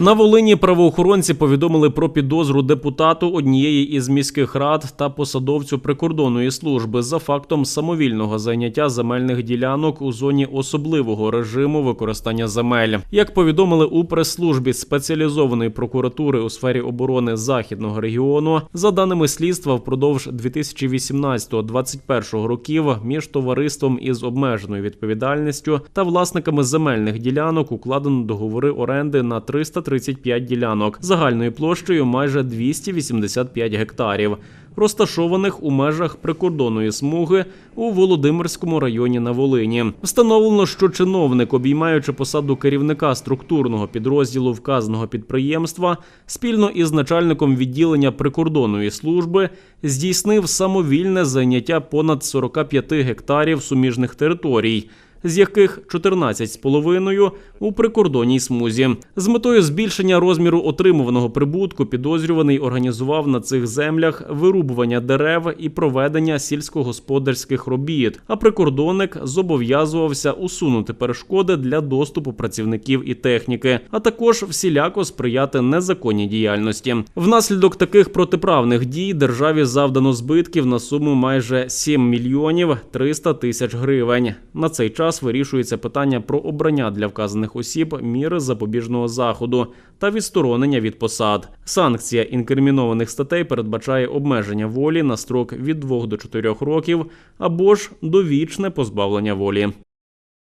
На Волині правоохоронці повідомили про підозру депутату однієї із міських рад та посадовцю прикордонної служби за фактом самовільного зайняття земельних ділянок у зоні особливого режиму використання земель. Як повідомили у прес-службі спеціалізованої прокуратури у сфері оборони західного регіону, за даними слідства, впродовж 2018-2021 років між товариством із обмеженою відповідальністю та власниками земельних ділянок укладено договори оренди на 335 ділянок. Загальною площею майже 285 гектарів, розташованих у межах прикордонної смуги у Володимирському районі на Волині. Встановлено, що чиновник, обіймаючи посаду керівника структурного підрозділу вказаного підприємства, спільно із начальником відділення прикордонної служби здійснив самовільне зайняття понад 45 гектарів суміжних територій з яких 14,5 у прикордонній смузі. З метою збільшення розміру отримуваного прибутку підозрюваний організував на цих землях вирубування дерев і проведення сільськогосподарських робіт. А прикордонник зобов'язувався усунути перешкоди для доступу працівників і техніки, а також всіляко сприяти незаконній діяльності. Внаслідок таких протиправних дій державі завдано збитків на суму майже 7 мільйонів 300 тисяч гривень. На цей час вирішується питання про обрання для вказаних осіб міри запобіжного заходу та відсторонення від посад. Санкція інкримінованих статей передбачає обмеження волі на строк від 2 до 4 років або ж довічне позбавлення волі.